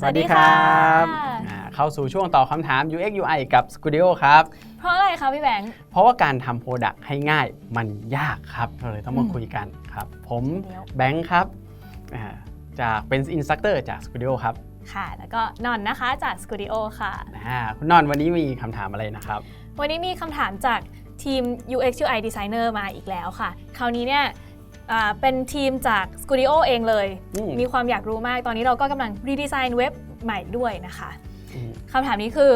สวัสดีครับสวัสดีค่ะอ่าเข้าสู่ช่วงตอบคำถาม UX UI กับ Studio ครับ เพราะอะไรคะพี่แบงค์ เพราะว่าการทำโปรดักต์ให้ง่ายมันยากครับเราเลยต้องมาอืมคุยกันครับ ผมเดี๋ยว แบงค์ครับอ่าจากเป็นอินสตัคเตอร์จาก Studio ครับค่ะ แล้วก็นอนนะคะจากส u d ดิโอค่ะ อ่าคุณนอนวันนี้มีคำถามอะไรนะครับ วันนี้มีคำถามจากทีม UX UI Designer มาอีกแล้วค่ะ คราวนี้เนี่ย อ่าเป็นทีมจาก Studio เองเลย อืม มีความอยากรู้มาก ตอนนี้เราก็กำลังรีดีไซน์เว็บใหม่ด้วยนะคะอืม คำถามนี้คือ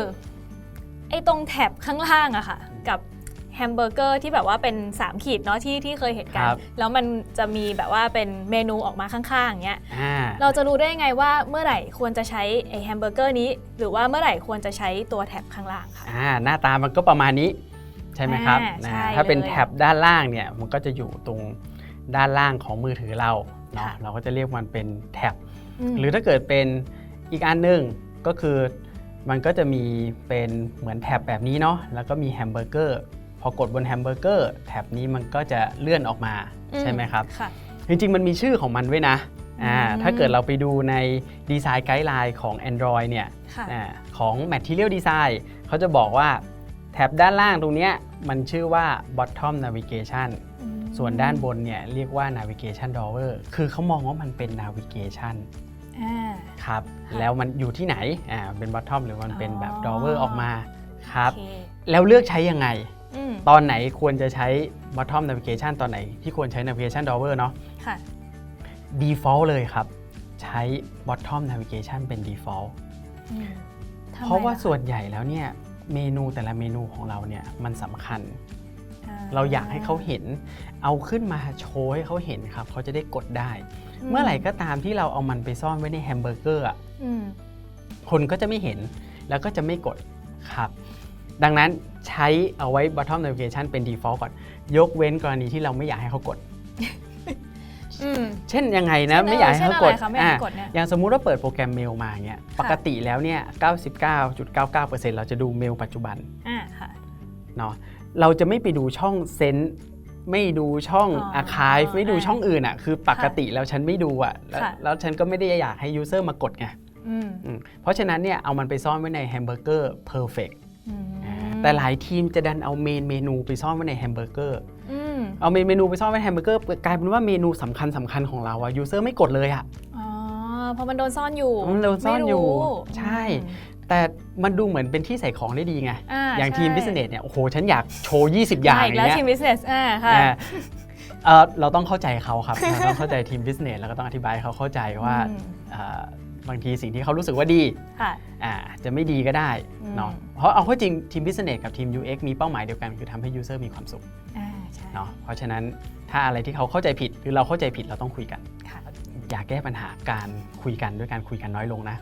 ไอ้ตรงแท็บข้างล่างอะค่ะ กับแฮมเบอร์เกอร์ที่แบบว่าเป็น 3 ขีดเนาะที่ที่เคยเห็นกัน ครับ แล้วมันจะมีแบบว่าเป็นเมนูออกมาข้างๆอย่างเงี้ย อ่า เราจะรู้ได้ยังไงว่าเมื่อไหร่ควรจะใช้ไอแฮมเบอร์เกอร์นี้ หรือว่าเมื่อไหร่ควรจะใช้ตัวแท็บข้างล่างค่ะ อ่าหน้าตามันก็ประมาณนี้ใช่ไหมครับอ่านะใช่ถ้าเป็นเลย แท็บด้านล่างเนี่ยมันก็จะอยู่ตรง ด้านล่างของมือถือเราเนาะค่ะเราก็จะเรียกมันเป็นแท็บมหรือถ้าเกิดเป็นอีกอันหนึ่งก็คือมันก็จะมีเป็นเหมือนแท็บแบบนี้เนาะแล้วก็มีแฮมเบอร์เกอร์พอกดบนแฮมเบอร์เกอร์แท็บนี้มันก็จะเลื่อนออกมาใช่ไหมครับค่ะจริงๆ มันมีชื่อของมันด้วยนะอ่าอืมถ้าเกิดเราไปดูในดีไซน์ไกด์ไลน์ของ Android เนี่ยค่ะอาของ Material Design เขาจะบอกว่าแท็บด้านล่างตรงเนี้ยมันชื่อว่า bottom navigation อืม ส่วนด้านบนเนี่ยเรียกว่า navigation drawer คือเขามองว่ามันเป็น navigation อ่าครับค่ะแล้วมันอยู่ที่ไหนอ่าเป็น bottom หรือมันเป็นแบบอ๋อ drawer ออกมาครับโอเคแล้วเลือกใช้ยังไงอืมตอนไหนควรจะใช้ bottom navigation ตอนไหนที่ควรใช้ navigation drawer เนาะค่ะ default เลยครับ ใช้ bottom navigation เป็น default อืมทำไมเพราะว่าล่คส่วนใหญ่แล้วเนี่ยเมนูแต่ละเมนูของเราเนี่ยมันสำคัญ เราอยากให้เขาเห็น เอาขึ้นมาโชว์ให้เขาเห็นครับ เขาจะได้กดได้ เมื่อไหร่ก็ตามที่เราเอามันไปซ่อนไว้ในแฮมเบอร์เกอร์อะอืมคนก็จะไม่เห็นแล้วก็จะไม่กดครับ ดังนั้นใช้เอาไว้ bottom navigation เป็น default ก่อน ยกเว้นกรณีที่เราไม่อยากให้เขากดอืมเช่นยังไงนะเช่นไม่อยากให้เขากดเช่นอะไรคะไม่อยากให้อะกดเนี่ยอย่างสมมุติว่าเปิดโปรแกรมเมลมาเงี้ยปกติแล้วเนี่ย 99.99%เราจะดูเมลปัจจุบันอ่าค่ะเนาะ เราจะไม่ไปดูช่องเซนไม่ดูช่องอ๋ออาคายไม่ดูอ่าช่องอื่นอะคือปกติแล้วฉันไม่ดูอะแล้วค่ะแล้วฉันก็ไม่ได้อยากให้ยูเซอร์มากดไงอืมอืมเพราะฉะนั้นเนี่ยเอามันไปซ่อนไว้ในแฮมเบอร์เกอร์เพอร์เฟกอืมแต่หลายทีมจะดันเอาเมนเมนูไปซ่อนไว้ในแฮมเบอร์เกอร์อืมเอาเมนเมนูไปซ่อนไว้ในแฮมเบอร์เกอร์กลายเป็นว่าเมนูสำคัญสำคัญของเราอะยูเซอร์ไม่กดเลยอะอ๋อเพราะมันโดนซ่อนอยู่มันโดนซ่อนอยู่ไม่รู้ใช่อืม แต่มันดูเหมือนเป็นที่ใส่ของได้ดีไงอ่าอย่างทีมใช่บิสเนสเนี่ย โอ้โห ฉันอยากโชว์ 20 อย่างมาออีกย่างแล้วเงี้ยทีม business อ่าค่ะอ่าเอ่อเราต้องเข้าใจเขาครับ เราต้องเข้าใจทีมบิสเนสแล้วก็ต้องอธิบายให้เขาเข้าใจว่าอืมอ่าบางทีสิ่งที่เขารู้สึกว่าดีค่ะอ่าจะไม่ดีก็ได้อืมเนาะ เพราะเอาเข้าจริงทีมบิสเนสกับทีม UX มีเป้าหมายเดียวกันคือทำให้ยูเซอร์มีความสุขอ่าใช่เนาะ เพราะฉะนั้นถ้าอะไรที่เขาเข้าใจผิดหรือเราเข้าใจผิดเราต้องคุยกันค่ะอย่าแก้ปัญหาการคุยกันด้วยการคุยกันน้อยลงนะ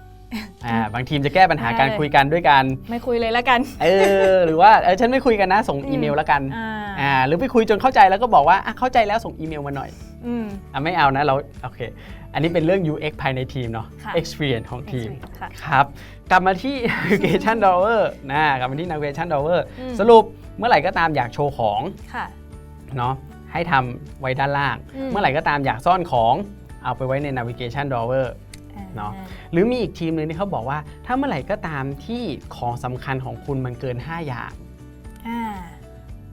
อ่าบางทีมจะแก้ปัญหาการคุยกันด้วยการไม่คุยเลยแล้วกัน เออหรือว่าเออฉันไม่คุยกันนะส่งอีเมลแล้วกันอ่าอ่าหรือไปคุยจนเข้าใจแล้วก็บอกว่าอะเข้าใจแล้วส่งอีเมลมาหน่อยอืมอะไม่เอานะเราโอเค อันนี้เป็นเรื่อง UX ภายในทีมเนาะค่ะ experience ของทีมค่ะครับกลับมาที่ navigation drawer นะกลับมาที่ navigation drawer อืมสรุปเมื่อไหร่ก็ตามอยากโชว์ของค่ะเนาะให้ทำไว้ด้านล่างอืมเมื่อไหร่ก็ตามอยากซ่อนของเอาไปไว้ใน navigation drawer เนาะหรือมีอีกทีมหนึงที่เขาบอกว่า ถ้าเมื่อไหร่ก็ตามที่ของสำคัญของคุณมันเกิน 5 อย่างอ่า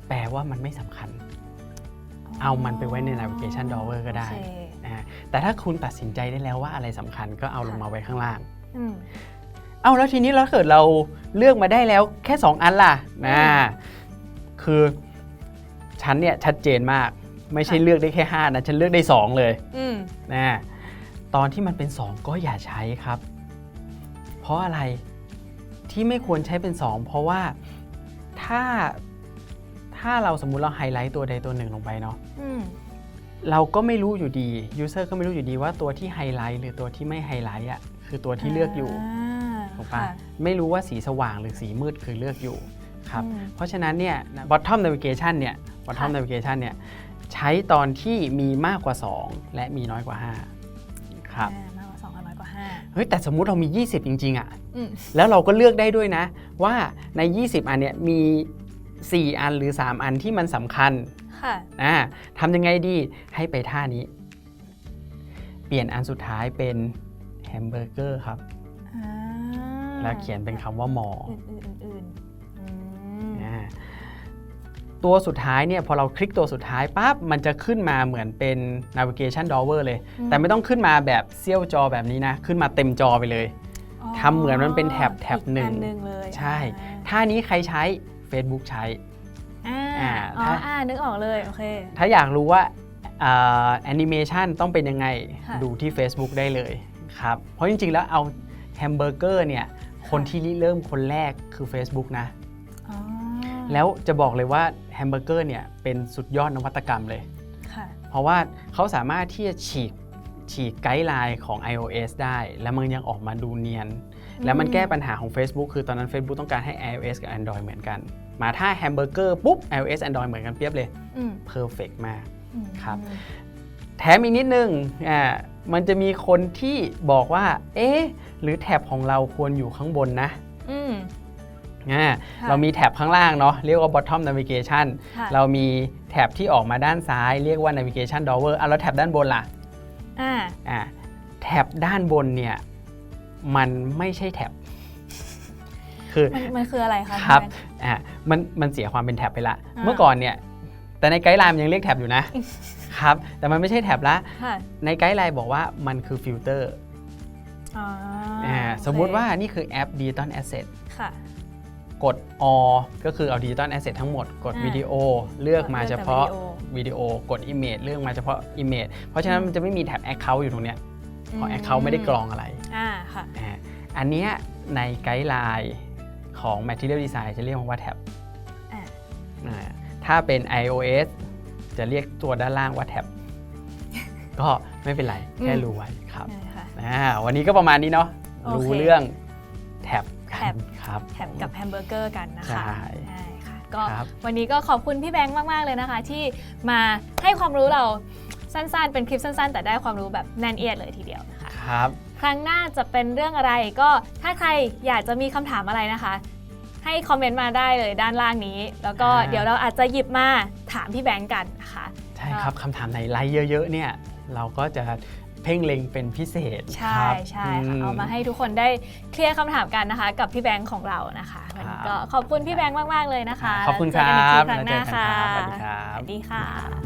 แปลว่ามันไม่สำคัญ เอามันไปไว้ใน navigation drawer ก็ได้โอเคนะฮะแต่ถ้าคุณตัดสินใจได้แล้วว่าอะไรสำคัญก็เอาลงมาไว้ข้างล่างอืมเอาแล้วทีนี้เราเกิดเราเลือกมาได้แล้วแค่ 2 อันล่ะนะอืมคือฉันเนี่ยชัดเจนมาก ไม่ใช่ค่ะเลือกได้แค่ 5 นะ ฉันเลือกได้ 2 เลยอืมนะ ตอนที่มันเป็น 2 ก็อย่าใช้ครับ เพราะอะไรที่ไม่ควรใช้เป็น 2 เพราะว่าถ้าถ้าเราสมมุติเราไฮไลท์ตัวใดตัวหนึ่งลงไปเนาะอืมเราก็ไม่รู้อยู่ดียูเซอร์ก็ไม่รู้อยู่ดีว่าตัวที่ไฮไลท์หรือตัวที่ไม่ไฮไลท์อะคือตัวที่เลือกอยู่าถูกปะค่ะไม่รู้ว่าสีสว่างหรือสีมืดคือเลือกอยู่ครับอืมเพราะฉะนั้นเนี่ย bottom navigation เนี่ย bottom ค่ะ navigation เนี่ยใช้ตอนที่มีมากกว่า 2 และมีน้อยกว่า 5 ครับอ่ามากกว่าสองกับน้อยกว่าห้าเฮ้ยแต่สมมุติเรามี 20 จริง ๆอะ่ะอืมแล้วเราก็เลือกได้ด้วยนะ ว่าใน 20 อันเนี่ยมี 4 อันหรือ 3 อันที่มันสำคัญค่ะอ่าทำยังไงดีให้ไปท่านี้ เปลี่ยนอันสุดท้ายเป็นแฮมเบอร์เกอร์ครับอ่าแล้วเขียนเป็นคำว่าหมอ ตัวสุดท้ายเนี่ยพอเราคลิกตัวสุดท้ายปั๊บมันจะขึ้นมาเหมือนเป็น navigation drawer เลย แต่ไม่ต้องขึ้นมาแบบเซี่ยวจอแบบนี้นะ ขึ้นมาเต็มจอไปเลยทำเหมือนมันเป็นแท็บแท็บอีกหนึ่งอัหนึ่งเลยใช่อ่าท่านี้ใครใช้ Facebook ใช้อ่าอ่าอ๋อถ้าอ่านึกออกเลยโอเคถ้าอยากรู้ว่าแอนิเมชันต้องเป็นยังไงค่ะดูที่ Facebook ได้เลยครับ เพราะจริงๆแล้วเอาแฮมเบอร์เกอร์เนี่ยคนที่ริเริ่มคนแรกคือ Facebook นะอ๋อ แล้วจะบอกเลยว่าแฮมเบอร์เกอร์เนี่ยเป็นสุดยอดนวัตกรรมเลยค่ะเพราะว่าเขาสามารถที่จะฉีกฉีกไกด์ไลน์ของ iOS ได้ แล้วมันยังออกมาดูเนียน แล้วมันแก้ปัญหาของ Facebook คือตอนนั้น Facebook ต้องการให้ iOS กับ Android เหมือนกัน มาถ้าแฮมเบอร์เกอร์ปุ๊บ iOS Android เหมือนกันเปรียบเลยอืม perfect มากอืมครับแถมอีกนิดนึงอ่ามันจะมีคนที่บอกว่า เอ๊ะ หรือแท็บของเราควรอยู่ข้างบนนะอืม อ่าค่ะเรามีแท็บข้างล่างเนาะเรียกว่า bottom navigation ค่ะเรามีแท็บที่ออกมาด้านซ้าย เรียกว่า navigation drawer อะแล้วแท็บด้านบนล่ะอ่าอ่าแท็บด้านบนเนี่ยมันไม่ใช่แท็บคือ มันมันคืออะไรคะครับ พี่แบงค์อ่ามันมันเสียความเป็นแท็บไปละ อ่า เมื่อก่อนเนี่ย แต่ในไกด์ไลน์มันยังเรียกแท็บอยู่นะ ครับ แต่มันไม่ใช่แท็บละ ค่ะในไกด์ไลน์บอกว่ามันคือฟิลเตอร์ อ๋ออ่าโอเคสมมุติว่านี่คือแอป Digital Asset ค่ะ กด all ก็คือเอา Digital Asset ทั้งหมด กดอ่าวิดีโอเลือกมาเลือกแต่เฉพาะวิดีโอวิดีโอกด Image เลือกมาเฉพาะ Image เพราะฉะนั้นมันจะไม่มีแท็บ Account อยู่ตรงเนี้ยเพราะ Account ไม่ได้กรองอะไรอ่าค่ะ อ่าอันเนี้ยในไกด์ไลน์ของ Material Design จะเรียกมันว่าแท็บอ่า อ่าถ้าเป็น iOS จะเรียกตัวด้านล่างว่าแท็บ ก็ไม่เป็นไร แค่รู้ไว้ครับใช่ค่ะ อ่าวันนี้ก็ประมาณนี้เนาะ โอเครู้เรื่องแท็บ กัแท็นบครับแถมกับแฮมเบอร์เกอร์กันนะคะ ใช่ ใช่ค่ะก็ครับวันนี้ก็ขอบคุณพี่แบงค์มาก ๆ เลยนะคะ ที่มาให้ความรู้เราสั้นๆ เป็นคลิปสั้น ๆ แต่ได้ความรู้แบบแน่นเอียดเลยทีเดียวนะคะ ครับ ครั้งหน้าจะเป็นเรื่องอะไรก็ถ้าใครอยากจะมีคำถามอะไรนะคะ ให้คอมเมนต์มาได้เลยด้านล่างนี้ แล้วก็อ่า เดี๋ยวเราอาจจะหยิบมาถามพี่แบงค์กันนะคะ ใช่ครับคำถามไหนไลค์เยอะๆเนี่ยเราก็จะ เพ่งเล็งเป็นพิเศษใช่ครับใช่ค่ะมเอามาให้ทุกคนได้เคลียร์คำถามกันนะคะ กับพี่แบงค์ของเรานะคะวันนี้ก็ขอบคุณพี่แบงค์มาก ๆ เลยนะคะขอบคุณคเจรักันอีกทีบครั้งหน้าแล้วเจอกัค่ะรับสวัสดีครับ สวัสดีค่ะ